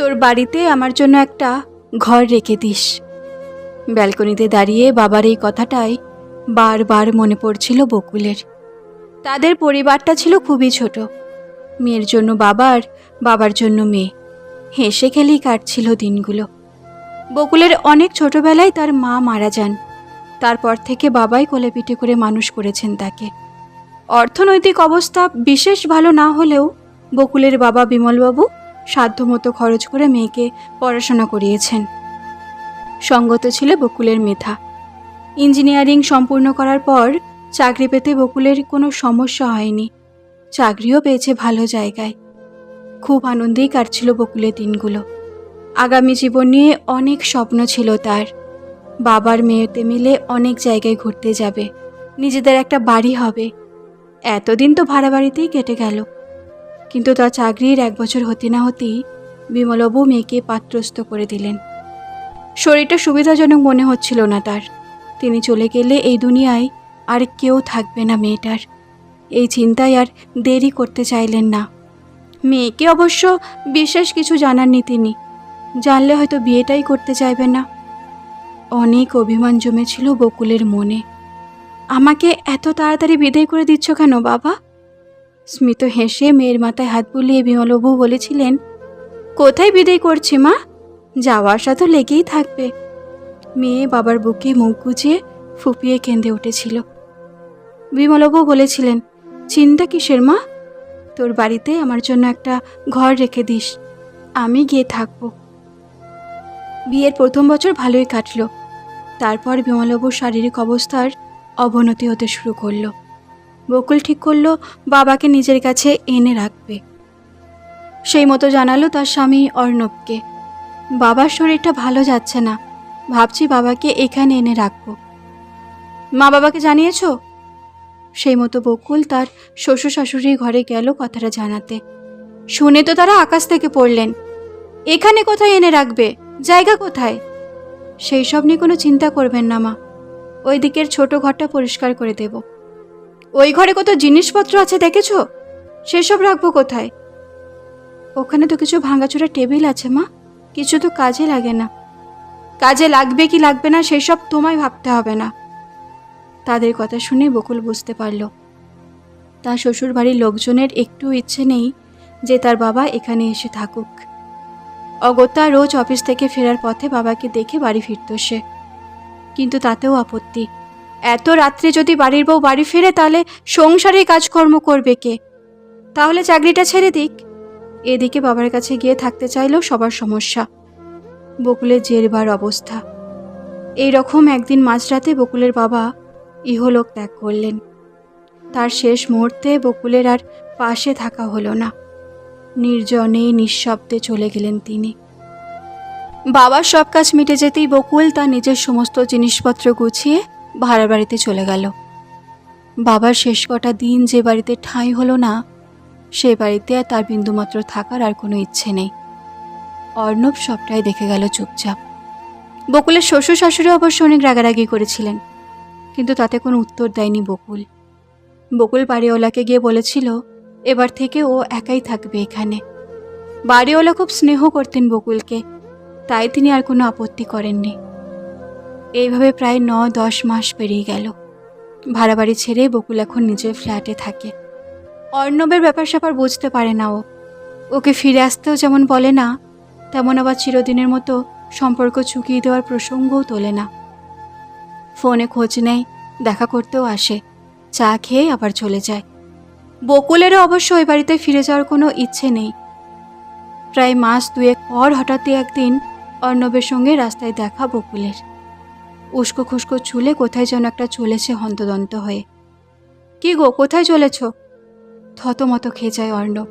তোর বাড়িতে আমার জন্য একটা ঘর রেখে দিস। ব্যালকনিতে দাঁড়িয়ে বাবার এই কথাটাই বারবার মনে পড়ছিল বকুলের। তাদের পরিবারটা ছিল খুবই ছোট। মেয়ের জন্য বাবার বাবার জন্য মেয়ে। হেসে খেলেই কাটছিল দিনগুলো। বকুলের অনেক ছোটবেলায় তার মা মারা যান। তারপর থেকে বাবাই কোলে পিঠে করে মানুষ করেছেন তাকে। অর্থনৈতিক অবস্থা বিশেষ ভালো না হলেও বকুলের বাবা বিমলবাবু সাধ্যমতো খরচ করে মেয়েকে পড়াশোনা করিয়েছেন। সঙ্গত ছিল বকুলের মেধা। ইঞ্জিনিয়ারিং সম্পূর্ণ করার পর চাকরি পেতে বকুলের কোনো সমস্যা হয়নি। চাকরিও পেয়েছে ভালো জায়গায়। খুব আনন্দেই কাটছিল বকুলের দিনগুলো। আগামী জীবন নিয়ে অনেক স্বপ্ন ছিল তার। বাবার মেয়েতে মিলে অনেক জায়গায় ঘুরতে যাবে। নিজেদের একটা বাড়ি হবে। এতদিন তো ভাড়া বাড়িতেই কেটে গেল। কিন্তু তার চাকরির এক বছর হতে না হতেই বিমলবাবু মেয়েকে পাত্রস্থ করে দিলেন। শরীরটা সুবিধাজনক মনে হচ্ছিল না তার। তিনি চলে গেলে এই দুনিয়ায় আর কেউ থাকবে না মেয়েটার। এই চিন্তায় আর দেরি করতে চাইলেন না। মেয়েকে অবশ্য বিশেষ কিছু জানাননি তিনি। জানলে হয়তো বিয়েটাই করতে চাইবেন না। অনেক অভিমান জমেছিল বকুলের মনে। আমাকে এত তাড়াতাড়ি বিদায় করে দিচ্ছ কেন বাবা? স্মিত হেসে মেয়ের মাথায় হাত বুলিয়ে বিমলবাবু বলেছিলেন, কোথায় বিদায় করছি মা? যাওয়া আসা তো লেগেই থাকবে। মেয়ে বাবার বুকে মুখ গুজিয়ে ফুপিয়ে কেঁদে উঠেছিল। বিমলবাবু বলেছিলেন, চিন্তা কিসের মা? তোর বাড়িতে আমার জন্য একটা ঘর রেখে দিস। আমি গিয়ে থাকব। বিয়ের প্রথম বছর ভালোই কাটলো। তারপর বিমলবাবুর শারীরিক অবস্থার অবনতি হতে শুরু করল। বকুল ঠিক করল, বাবাকে নিজের কাছে এনে রাখবে। সেই মতো জানালো তার স্বামী অর্ণবকে। বাবার শরীরটা ভালো যাচ্ছে না। ভাবছি বাবাকে এখানে এনে রাখব। মা বাবাকে জানিয়েছ? সেই মতো বকুল তার শ্বশুর শাশুড়ির ঘরে গেল কথাটা জানাতে। শুনে তো তারা আকাশ থেকে পড়লেন। এখানে কোথায় এনে রাখবে? জায়গা কোথায়? সেই সব নিয়ে কোনো চিন্তা করবেন না মা। ওই দিকের ছোট ঘরটা পরিষ্কার করে দেব। ওই ঘরে কত জিনিসপত্র আছে দেখেছ? সেসব রাখব কোথায়? ওখানে তো কিছু ভাঙাচোরা টেবিল আছে, মা। কিছু তো কাজে লাগে না। কাজে লাগবে কি লাগবে না, সেসব তোমায় ভাবতে হবে না। তাদের কথা শুনে বকুল বুঝতে পারল। তার শ্বশুর বাড়ির লোকজনের একটু ইচ্ছে নেই যে তার বাবা এখানে এসে থাকুক। অগত্যা রোজ অফিস থেকে ফেরার পথে বাবাকে দেখে বাড়ি ফিরত সে। কিন্তু তাতেও আপত্তি। এত রাত্রে যদি বাড়ির বউ বাড়ি ফেরে, তাহলে সংসারে কাজকর্ম করবে কে? তাহলে চাকরিটা ছেড়ে দিক। এদিকে বাবার কাছে গিয়ে থাকতে চাইলেও সবার সমস্যা। বকুলের জেরবার অবস্থা। এই রকম একদিন মাঝরাতে বকুলের বাবা ইহলোক ত্যাগ করলেন। তার শেষ মুহূর্তে বকুলের আর পাশে থাকা হলো না। নির্জনে নিঃশব্দে চলে গেলেন তিনি। বাবার সব কাজ মিটে যেতেই বকুল তার নিজের সমস্ত জিনিসপত্র গুছিয়ে ভাড়া বাড়িতে চলে গেল। বাবার শেষ কটা দিন যে বাড়িতে ঠাঁই হলো না, সে বাড়িতে আর তার বিন্দুমাত্র থাকার আর কোনো ইচ্ছে নেই। অর্ণব সবটাই দেখে গেল চুপচাপ। বকুলের শ্বশুর শাশুড়ি অবশ্য অনেক রাগারাগি করেছিলেন, কিন্তু তাতে কোনো উত্তর দেয়নি বকুল। বকুল বাড়িওয়ালাকে গিয়ে বলেছিল, এবার থেকে ও একাই থাকবে এখানে। বাড়িওয়ালা খুব স্নেহ করতেন বকুলকে, তাই তিনি আর কোনো আপত্তি করেননি। এইভাবে প্রায় ন দশ মাস পেরিয়ে গেল। ভাড়া বাড়ি ছেড়ে বকুল এখন নিজের ফ্ল্যাটে থাকে। অর্ণবের ব্যাপার স্যাপার বুঝতে পারে না ও। ওকে ফিরে আসতেও যেমন বলে না, তেমন আবার চিরদিনের মতো সম্পর্ক চুকিয়ে দেওয়ার প্রসঙ্গও তোলে না। ফোনে খোঁজ নেয়, দেখা করতেও আসে, চা খেয়ে আবার চলে যায়। বকুলেরও অবশ্য ওই বাড়িতে ফিরে যাওয়ার কোনো ইচ্ছে নেই। প্রায় মাস দুয়েক পর হঠাৎই একদিন অর্ণবের সঙ্গে রাস্তায় দেখা বকুলের। উস্কো খুস্কো চুলে কোথায় যেন একটা চলেছে হন্তদন্ত হয়ে। কি গো, কোথায় চলেছ? থতমত খেয়ে যায় অর্ণব।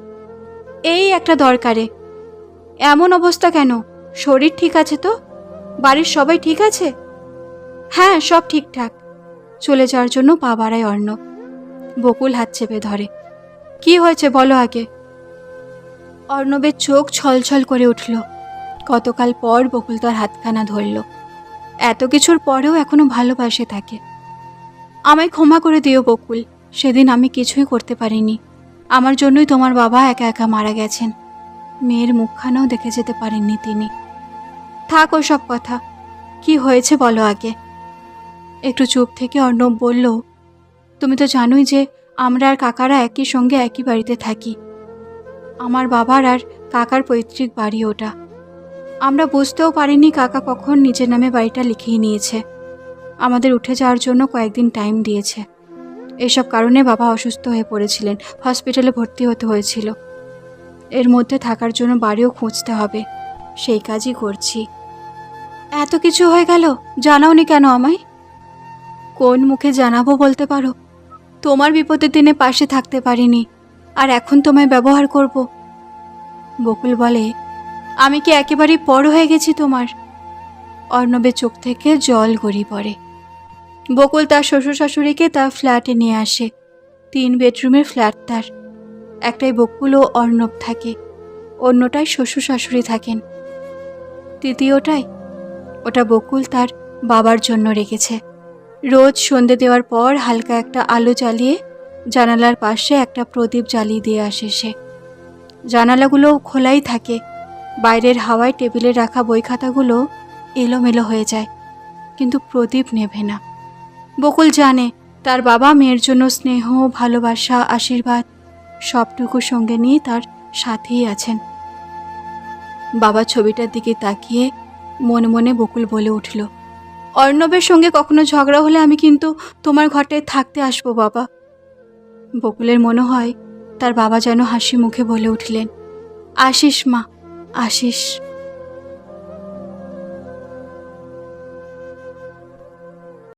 এই একটা দরকারে। এমন অবস্থা কেন? শরীর ঠিক আছে তো? বাড়ির সবাই ঠিক আছে? হ্যাঁ সব ঠিকঠাক। চলে যাওয়ার জন্য পা বাড়ায় অর্ণব। বকুল হাত চেপে ধরে। কি হয়েছে বলো আগে। অর্ণবের চোখ ছলছল করে উঠল। কতকাল পর বকুল তার হাতখানা ধরল। এত কিছুর পরেও এখনও ভালোবাসে থাকে আমায় ক্ষমা করে দিও বকুল, সেদিন আমি কিছুই করতে পারিনি। আমার জন্যই তোমার বাবা একা একা মারা গেছেন। মেয়ের মুখখানাও দেখে যেতে পারেননি তিনি। থাক সব কথা, কি হয়েছে বলো আগে। একটু চুপ থেকে অর্ণব বলল, তুমি তো জানোই যে আমরা আর কাকারা একই সঙ্গে একই বাড়িতে থাকি। আমার বাবার আর কাকার পৈতৃক বাড়ি ওটা। আমরা বুঝতেও পারিনি কাকা কখন নিজের নামে বাড়িটা লিখিয়ে নিয়েছে। আমাদের উঠে যাওয়ার জন্য কয়েকদিন টাইম দিয়েছে। এসব কারণে বাবা অসুস্থ হয়ে পড়েছিলেন হসপিটালে ভর্তি হতে হয়েছিল। এর মধ্যে থাকার জন্য বাড়িও খুঁজতে হবে। সেই কাজই করছি। এত কিছু হয়ে গেল? জানাওনি কেন আমায়? কোন মুখে জানাব বলতে পারো? তোমার বিপদের দিনে পাশে থাকতে পারিনি। আর এখন তোমায় ব্যবহার করব। বকুল বলে আমি কি একেবারেই পর হয়ে গেছি তোমার? অর্ণবের চোখ থেকে জল গড়ি পড়ে। বকুল তার শ্বশুর শাশুড়িকে তার ফ্ল্যাটে নিয়ে আসে। তিন বেডরুমের ফ্ল্যাট তার। একটাই বকুল ও অর্ণব থাকে, অন্যটায় শ্বশুর শাশুড়ি থাকেন। তৃতীয়টাই ওটা বকুল তার বাবার জন্য রেখেছে। রোজ সন্ধে দেওয়ার পর হালকা একটা আলো জ্বালিয়ে জানালার পাশে একটা প্রদীপ জ্বালিয়ে দিয়ে আসে সে। জানালাগুলো খোলাই থাকে বাইরের হাওয়ায় টেবিলে রাখা বই খাতাগুলো এলোমেলো হয়ে যায়, কিন্তু প্রদীপ নেভে না। বকুল জানে তার বাবা মেয়ের জন্য স্নেহ, ভালোবাসা, আশীর্বাদ সবটুকু সঙ্গে নিয়ে তার সাথেই আছেন। বাবা ছবিটার দিকে তাকিয়ে মনে মনে বকুল বলে উঠল, অর্ণবের সঙ্গে কখনো ঝগড়া হলে আমি কিন্তু তোমার ঘরটায় থাকতে আসব, বাবা। বকুলের মনে হয় তার বাবা যেন হাসি মুখে বলে উঠলেন, আশিস মা আশিস